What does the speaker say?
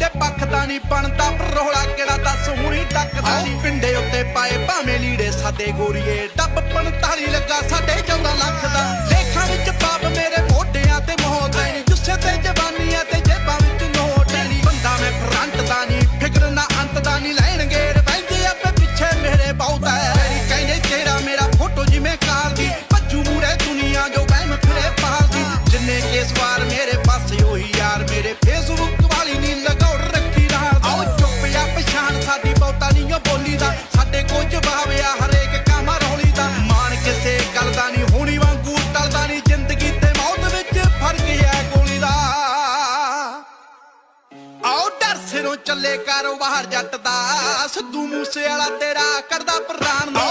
ਤੇ ਪੱਖ ਤਾਂ ਨਹੀਂ ਬਣਦਾ ਪਰ ਰੋਲਾ ਕਿਹੜਾ ਦੱਸ ਹੁਣੀ ਤੱਕ ਟੱਕਦਾ ਨਹੀਂ ਪਿੰਡੇ ਉੱਤੇ ਪਾਏ ਭਾਵੇਂ ਲੀੜੇ ਸਾਦੇ ਗੋਰੀਏ ਡੱਬ ਪਣ ਸਿਰੋਂ ਚੱਲੇ ਕਾਰੋਬਾਰ ਜੱਟ ਦਾ। ਸਿੱਧੂ ਮੂਸੇ ਵਾਲਾ ਤੇਰਾ ਕਰਦਾ ਪ੍ਰਧਾਨ ਦਾ